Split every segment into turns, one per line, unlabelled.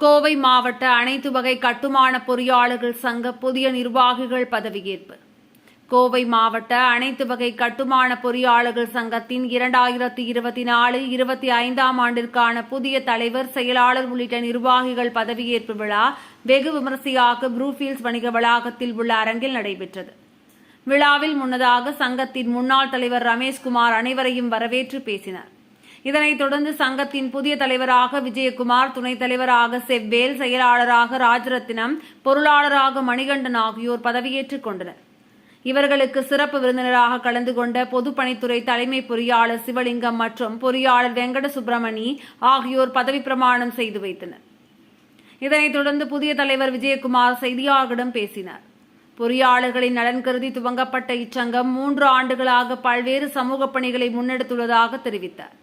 கோவை மாவட்ட அனைத்து வகை கட்டுமான பொறியாளர்கள் சங்க புதிய நிர்வாகிகள் பதவியேற்பு. கோவை மாவட்ட அனைத்து வகை கட்டுமான பொறியாளர்கள் சங்கத்தின் இரண்டாயிரத்தி இருபத்தி நாலு இருபத்தி ஐந்தாம் ஆண்டிற்கான புதிய தலைவர் செயலாளர் உள்ளிட்ட நிர்வாகிகள் பதவியேற்பு விழா வெகு விமரிசையாக ப்ரூஃபீல்ஸ் வணிக வளாகத்தில் உள்ள அரங்கில் நடைபெற்றது. விழாவில் முன்னதாக சங்கத்தின் முன்னாள் தலைவர் ரமேஷ்குமார் அனைவரையும் வரவேற்று பேசினார். இதனைத் தொடர்ந்து சங்கத்தின் புதிய தலைவராக விஜயகுமார் துணைத் தலைவராக செவ்வேல் செயலாளராக ராஜரத்தினம் பொருளாளராக மணிகண்டன் ஆகியோர் பதவியேற்றுக் கொண்டனர். இவர்களுக்கு சிறப்பு விருந்தினராக கலந்து கொண்ட பொதுப்பணித்துறை தலைமை பொறியாளர் சிவலிங்கம் மற்றும் பொறியாளர் வெங்கட சுப்பிரமணி ஆகியோர் பதவி பிரமாணம் செய்து வைத்தனர். இதனைத் தொடர்ந்து புதிய தலைவர் விஜயகுமார் செய்தியாளர்களிடம் பேசினார். பொறியாளர்களின் நலன் கருதி துவங்கப்பட்ட இச்சங்கம் மூன்று ஆண்டுகளாக பல்வேறு சமூக பணிகளை முன்னெடுத்துள்ளதாக தெரிவித்தார்.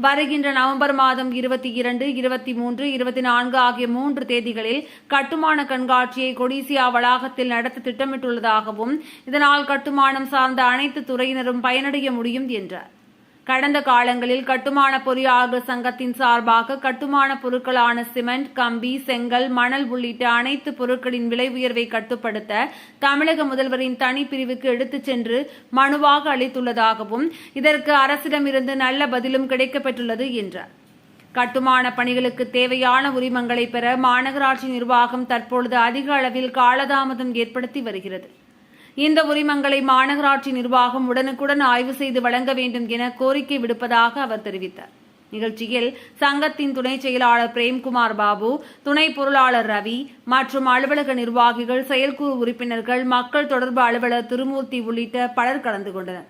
வருகின்ற நவம்பர் மாதம் இருபத்தி இரண்டு இருபத்தி மூன்று இருபத்தி நான்கு ஆகிய மூன்று தேதிகளில் கட்டுமான கண்காட்சியை கொடிசியா வளாகத்தில் நடத்த திட்டமிட்டுள்ளதாகவும் இதனால் கட்டுமானம் சார்ந்த அனைத்து துறையினரும் பயனடைய முடியும் என்றார். கடந்த காலங்களில் கட்டுமான பொறியாளர்கள் சங்கத்தின் சார்பாக கட்டுமான பொருட்களான சிமெண்ட் கம்பி செங்கல் மணல் உள்ளிட்ட அனைத்து பொருட்களின் விலை உயர்வை கட்டுப்படுத்த தமிழக முதல்வரின் தனிப்பிரிவுக்கு எடுத்துச் சென்று மனுவாக அளித்துள்ளதாகவும் இதற்கு அரசிடமிருந்து நல்ல பதிலும் கிடைக்கப்பெற்றுள்ளது என்றார். கட்டுமான பணிகளுக்கு தேவையான உரிமங்களை பெற மாநகராட்சி நிர்வாகம் தற்பொழுது அதிக அளவில் காலதாமதம் ஏற்படுத்தி வருகிறது. இந்த உரிமங்களை மாநகராட்சி நிர்வாகம் உடனுக்குடன் ஆய்வு செய்து வழங்க வேண்டும் என கோரிக்கை விடுப்பதாக அவர் தெரிவித்தார். நிகழ்ச்சியில் சங்கத்தின் துணை செயலாளர் பிரேம்குமார் பாபு துணை பொருளாளர் ரவி மற்றும் அலுவலக நிர்வாகிகள் செயற்குழு உறுப்பினர்கள் மக்கள் தொடர்பு அலுவலர் திருமூர்த்தி உள்ளிட்ட பலர் கலந்து கொண்டனர்.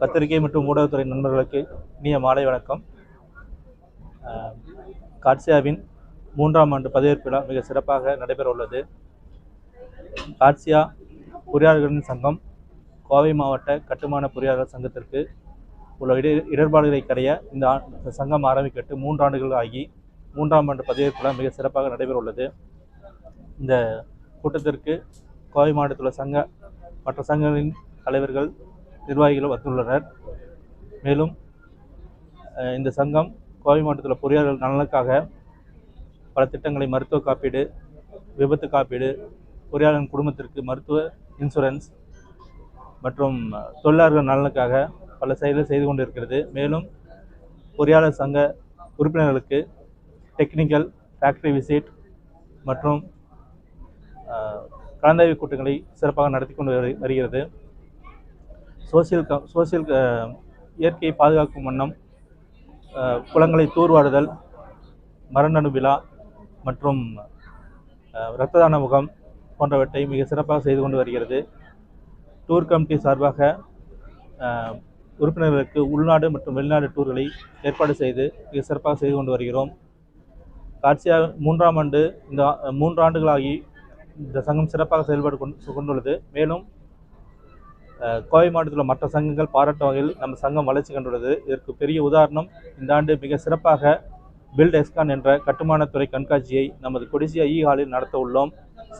பத்திரிகை மற்றும் ஊடகத்துறை நண்பர்களுக்கு இனிய மாலை வணக்கம். அஹ், காட்சியாவின் மூன்றாம் ஆண்டு பதவியேற்பு விழா மிக சிறப்பாக நடைபெற உள்ளது காட்சியா பொறியாளர்களின் சங்கம் கோவை மாவட்ட கட்டுமான பொறியாளர் சங்கத்திற்கு உள்ள இட இடர்பாடுகளை கரைய இந்த ஆ- இந்த சங்கம் ஆரம்பிக்கட்டு மூன்று ஆண்டுகள் ஆகி மூன்றாம் ஆண்டு பதவியேற்பு விழா மிக சிறப்பாக நடைபெற உள்ளது இந்த கூட்டத்திற்கு கோவை மாவட்டத்தில் உள்ள சங்க மற்ற சங்கங்களின் தலைவர்கள் நிர்வாகிகள் வந்துள்ளனர். மேலும் இந்த சங்கம் கோவை மாவட்டத்தில் பொறியாளர்கள் நலனுக்காக பல திட்டங்களை மருத்துவ காப்பீடு விபத்து காப்பீடு பொறியாளரின் குடும்பத்திற்கு மருத்துவ இன்சூரன்ஸ் மற்றும் தொழிலாளர்கள் நலனுக்காக பல செயல்கள் செய்து கொண்டிருக்கிறது. மேலும் பொறியாளர் சங்க உறுப்பினர்களுக்கு டெக்னிக்கல் ஃபேக்டரி விசிட் மற்றும் கலந்தாய்வு கூட்டங்களை சிறப்பாக நடத்தி கொண்டு வரு- வருகிறது. சோசியல் க சோசியல் இயற்கையை பாதுகாக்கும் வண்ணம் குளங்களை தூர்வாடுதல் மரநடு விழா மற்றும் அஹ், இரத்த தான முகாம் போன்றவற்றை மிக சிறப்பாக செய்து கொண்டு வருகிறது. டூர் கமிட்டி சார்பாக உறுப்பினர்களுக்கு உள்நாடு மற்றும் வெளிநாடு டூர்களை ஏற்பாடு செய்து மிக சிறப்பாக செய்து கொண்டு வருகிறோம். காட்சியாக மூன்றாம் ஆண்டு இந்த மூன்றாண்டுகளாகி ஆண்டுகளாகி இந்த சங்கம் சிறப்பாக செயல்பாடு கொண்டு கொண்டுள்ளது. மேலும் கோவை மாவட்டத்தில் உள்ள மற்ற சங்கங்கள் பாராட்டும் வகையில் நம்ம சங்கம் வளர்ச்சி கண்டுள்ளது. இதற்கு பெரிய உதாரணம் இந்த ஆண்டு மிக சிறப்பாக பில்ட் எஸ்கான் என்ற கட்டுமானத்துறை கண்காட்சியை நமது கொடிசியா e இ ஹாலில் நடத்த உள்ளோம்.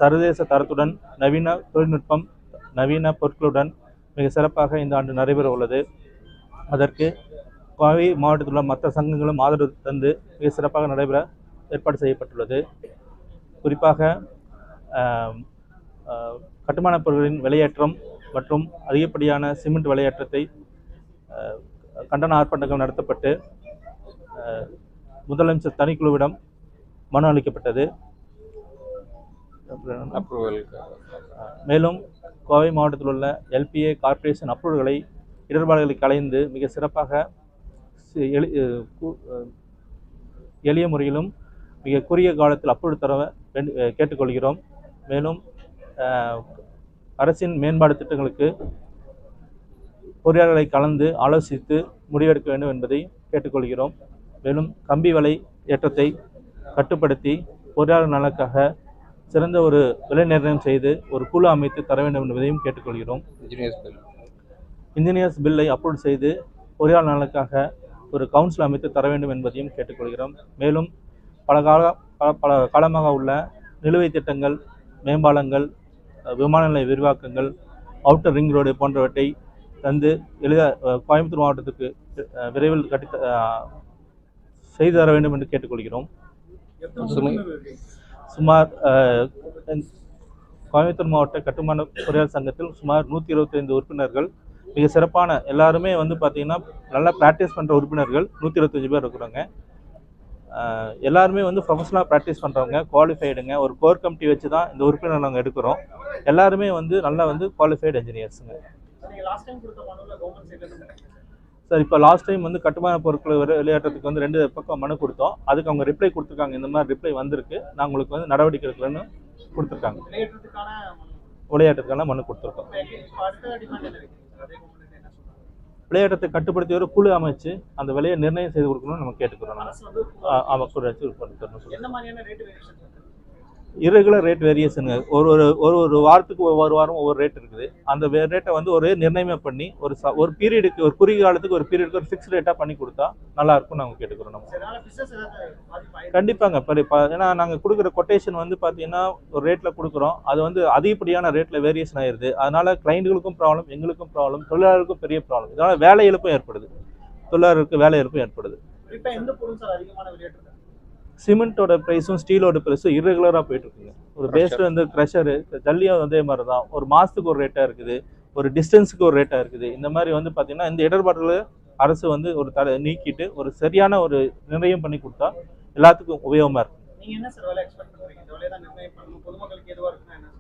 சர்வதேச தரத்துடன் நவீன தொழில்நுட்பம் நவீன பொருட்களுடன் மிக சிறப்பாக இந்த ஆண்டு நடைபெற உள்ளது. அதற்கு கோவை மாவட்டத்தில் உள்ள மற்ற சங்கங்களும் ஆதரவு தந்து மிக சிறப்பாக நடைபெற ஏற்பாடு செய்யப்பட்டுள்ளது. குறிப்பாக கட்டுமானப் பொருட்களின் விலையேற்றம் மற்றும் அதிகப்படியான சிமெண்ட் விலையேற்றத்தை ஆ, கண்டன ஆர்ப்பாட்டங்கள் நடத்தப்பட்டு முதலமைச்சர் தனிக்குழுவிடம் மனு அளிக்கப்பட்டது. மேலும் கோவை மாவட்டத்தில் உள்ள எல்பிஏ கார்ப்பரேஷன் அப்ரூவல்களை இடர்பாடுகளை களைந்து மிக சிறப்பாக எளிய முறையிலும் மிக குறுகிய காலத்தில் அப்ரூவல் தர கேட்டுக்கொள்கிறோம். மேலும் அரசின் மேம்பாடு திட்டங்களுக்கு பொறியாளர்களை கலந்து ஆலோசித்து முடிவெடுக்க வேண்டும் என்பதை கேட்டுக்கொள்கிறோம். மேலும் கம்பி விலை ஏற்றத்தை கட்டுப்படுத்தி பொறியாளர் நலனுக்காக சிறந்த ஒரு விலை நிர்ணயம் செய்து ஒரு குழு அமைத்து தர வேண்டும் என்பதையும் கேட்டுக்கொள்கிறோம்.
இன்ஜினியர்ஸ் பில்
இன்ஜினியர்ஸ் பில்லை அப்ரூவ் செய்து பொறியாளர் நலனுக்காக ஒரு கவுன்சில் அமைத்து தர வேண்டும் என்பதையும் கேட்டுக்கொள்கிறோம். மேலும் பல கால பல பல காலமாக உள்ள நிலுவைத் திட்டங்கள் மேம்பாலங்கள் விமான நிலைய விரிவாக்கங்கள் அவுட்டர் ரிங் ரோடு போன்றவற்றை தந்து எளித அஹ், கோயம்புத்தூர் மாவட்டத்துக்கு விரைவில் கட்டி செய்து தர வேண்டும் என்று கேட்டுக்கொள்கிறோம்.
சுமை
சுமார் கோயம்புத்தூர் மாவட்ட கட்டுமான பொறியாளர் சங்கத்தில் சுமார் நூற்றி இருபத்தைந்து உறுப்பினர்கள் மிக சிறப்பான எல்லாருமே வந்து பார்த்தீங்கன்னா நல்லா ப்ராக்டிஸ் பண்ணுற உறுப்பினர்கள் நூற்றி இருபத்தஞ்சு பேர் இருக்கிறாங்க. எல்லாருமே வந்து ப்ரொஃபஷனலாக ப்ராக்டிஸ் பண்ணுறவங்க குவாலிஃபைடுங்க ஒரு கோர் கமிட்டி வச்சு தான் இந்த உறுப்பினர் நாங்கள் எடுக்கிறோம். எல்லாருமே வந்து நல்லா வந்து குவாலிஃபைடு என்ஜினியர்ஸுங்க சார் இப்போ லாஸ்ட் டைம் வந்து கட்டுமான பொருட்களை வெளி- வெளியேற்றத்துக்கு வந்து ரெண்டு பக்கம் மனு கொடுத்தோம். அதுக்கு அவங்க ரிப்ளை கொடுத்துருக்காங்க. இந்த மாதிரி ரிப்ளை வந்திருக்கு. நான் உங்களுக்கு வந்து நடவடிக்கை எடுக்கலன்னு கொடுத்துருக்காங்க விளையாட்டுக்கான மனு கொடுத்துருக்கோம். விளையாட்டத்தை கட்டுப்படுத்தி ஒரு குழு அமைச்சு அந்த விலையை நிர்ணயம் செய்து கொடுக்கணும்னு நம்ம கேட்டுக்கிறோம். நம்ம ஆ- ஆமா குழு வச்சு பண்ணி தரணும் irregular ரேட் வேரியேஷனுங்க ஒரு ஒரு ஒரு ஒரு வாரத்துக்கு ஒவ்வொரு வாரம் ஒவ்வொரு ரேட் இருக்குது. அந்த ரேட்டை வந்து ஒரு நிர்ணயம் பண்ணி ஒரு ச- ஒரு பீரியடுக்கு ஒரு குறுகிய காலத்துக்கு ஒரு பீரியடுக்கு ஒரு ஃபிக்ஸ் ரேட்டாக பண்ணி கொடுத்தா நல்லா இருக்கும்னு நாங்கள் கேட்டுக்கிறோம் நம்ம. கண்டிப்பாங்க. இப்போ ஏன்னா நாங்கள் கொடுக்குற கொட்டேஷன் வந்து பார்த்தீங்கன்னா ஒரு ரேட்டில் கொடுக்குறோம். அது வந்து அதிகப்படியான ரேட்டில் வேரியேஷன் ஆயிருது. அதனால கிளைண்ட்டுகளுக்கும் ப்ராப்ளம் எங்களுக்கும் ப்ராப்ளம் தொழிலாளருக்கும் பெரிய ப்ராப்ளம் இதனால வேலை இழப்பும் ஏற்படுது. தொழிலாளருக்கு வேலை இழப்பும் ஏற்படுது. சிமெண்ட்டோட ப்ரைஸும் ஸ்டீலோட ப்ரைஸும் இர்ரெகுலராக போயிட்டு இருக்குங்க ஒரு பேஸ்ட் வந்து க்ரஷரு ஜல்லியும் அதே மாதிரி தான் ஒரு மாதத்துக்கு ஒரு ரேட்டாக இருக்குது ஒரு டிஸ்டன்ஸுக்கு ஒரு ரேட்டாக இருக்குது. இந்த மாதிரி வந்து பார்த்தீங்கன்னா இந்த இடர்பாடுகளை அரசு வந்து ஒரு தர நீக்கிட்டு ஒரு சரியான ஒரு நிர்ணயம் பண்ணி கொடுத்தா எல்லாத்துக்கும் உபயோகமாக இருக்கும்.
சார் வேலை எக்ஸ்பெக்ட் பண்றீங்க? இந்த வேலையை தான் நிர்ணயம் பண்ணணும். பொதுமக்களுக்கு எதுவா இருக்குன்னா என்ன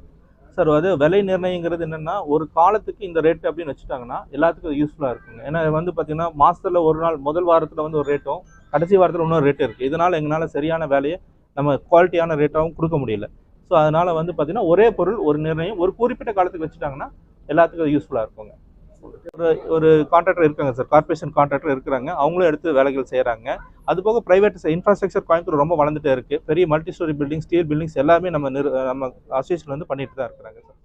சார் அது விலை நிர்ணயங்கிறது என்னன்னா ஒரு காலத்துக்கு இந்த ரேட் அப்படின்னு வச்சுட்டாங்கன்னா எல்லாத்துக்கும் யூஸ்ஃபுல்லாக இருக்குங்க. ஏன்னா வந்து பார்த்தீங்கன்னா மாசத்துல ஒரு நாள் முதல் வாரத்தில் வந்து ஒரு ரேட்டும் கடைசி வாரத்தில் இன்னொரு ரேட் இருக்குது இதனால் எங்களால் சரியான வேலையை நம்ம குவாலிட்டியான ரேட்டாகவும் கொடுக்க முடியல. ஸோ அதனால் வந்து பார்த்திங்கன்னா ஒரே பொருள் ஒரு நிர்ணயம் ஒரு குறிப்பிட்ட காலத்துக்கு வச்சுட்டாங்கன்னா எல்லாத்துக்கும் யூஸ்ஃபுல்லாக இருக்குங்க. ஒரு ஒரு கான்ட்ராக்டர் இருக்காங்க சார் கார்ப்பரேஷன் கான்ட்ராக்டர் இருக்கிறாங்க. அவங்களும் எடுத்து வேலைகள் செய்கிறாங்க அது போக ப்ரைவேட் இன்ஃப்ராஸ்ட்ரக்சர் கோயம்புத்தூர் ரொம்ப வளர்ந்துட்டே இருக்குது பெரிய multi storey building steel buildings எல்லாமே நம்ம நிறு நம்ம அசோசியேஷன் வந்து பண்ணிட்டு தான் இருக்கிறாங்க சார்